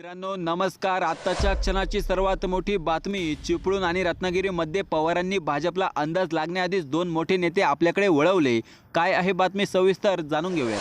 मित्रांनो नमस्कार. आत्ताच्या क्षणाची सर्वात मोठी बातमी चिपळूण आणि रत्नागिरीमध्ये पवारांनी भाजपला अंदाज लागण्याआधीच दोन मोठे नेते आपल्याकडे वळवले. काय आहे बातमी सविस्तर जाणून घेऊया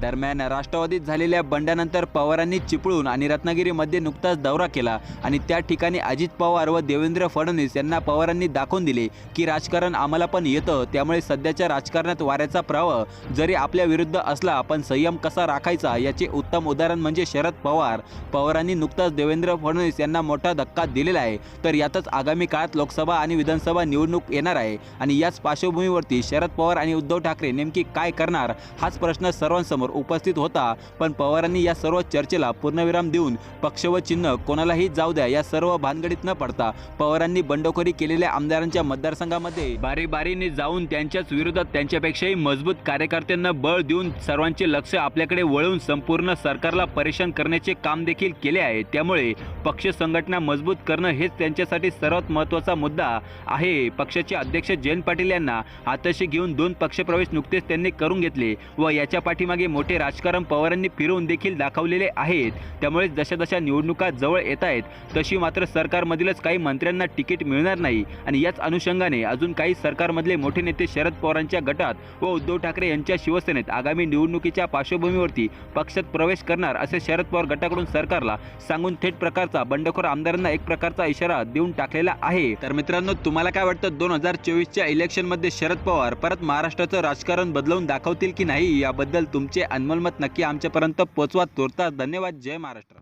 दरम्यान राष्ट्रवादीत झालेल्या बंडानंतर पवारांनी चिपळूण आणि रत्नागिरीमध्ये नुकताच दौरा केला आणि त्या ठिकाणी अजित पवार व देवेंद्र फडणवीस यांना पवारांनी दाखवून दिले की राजकारण आम्हाला पण येतं त्यामुळे सध्याच्या राजकारणात वाऱ्याचा प्रवाह जरी आपल्या विरुद्ध असला पण संयम कसा राखायचा याचे उत्तम उदाहरण म्हणजे शरद पवार. पवारांनी नुकताच देवेंद्र फडणवीस यांना मोठा धक्का दिलेला आहे. तर यातच आगामी काळात लोकसभा आणि विधानसभा निवडणूक येणार आहे. आणि याच पार्श्वभूमीवरती शरद पवार आणि उद्धव ठाकरे नेमकी काय करणार हाच प्रश्न सर्वांसमोर उपस्थित होता पण पवारांनी या सर्व चर्चेला पूर्णविराम देऊन पक्ष व चिन्ह कोणालाही जाऊ द्या या सर्व भानगडीत न पडता पवारांनी बंडखोरी केलेल्या आमदारांच्या मतदारसंघामध्ये बारी बारीने जाऊन त्यांच्याच विरोधात त्यांच्यापेक्षाही मजबूत कार्यकर्त्यांना बळ देऊन सर्वांचे लक्ष आपल्याकडे वळवून संपूर्ण सरकारला परेशान करण्याचे काम देखील केले आहे. त्यामुळे पक्ष संघटना मजबूत करणं हेच त्यांच्यासाठी सर्वात महत्त्वाचा मुद्दा आहे. पक्षाचे अध्यक्ष जयंत पाटील यांना हाताशी घेऊन दोन पक्षप्रवेश नुकतेच त्यांनी करून घेतले व याच्या पाठीमागे मोठे राजकारण पवारांनी फिरवून देखील दाखवलेले आहेत. त्यामुळे जशा जशा निवडणुका जवळ येत आहेत तशी मात्र सरकारमधीलच काही मंत्र्यांना तिकीट मिळणार नाही. आणि याच अनुषंगाने अजून काही सरकारमधले मोठे नेते शरद पवारांच्या गटात व उद्धव ठाकरे यांच्या शिवसेनेत आगामी निवडणुकीच्या पार्श्वभूमीवरती पक्षात प्रवेश करणार असे शरद पवार गटाकडून सरकारला सांगून थेट प्रकारचा बंडखोर आमदारांना एक प्रकारचा इशारा देऊन टाकलेला आहे. तर मित्रांनो तुम्हाला काय वाटतं? दोन हजार चोवीसच्या इलेक्शनमध्ये शरद पवार परत महाराष्ट्राचं राजकारण बदलवून दाखवतील की नाही? याबद्दल तुमचे अनमोल मत नक्की आमच्यापर्यंत पोचवा. तोरता धन्यवाद. जय महाराष्ट्र.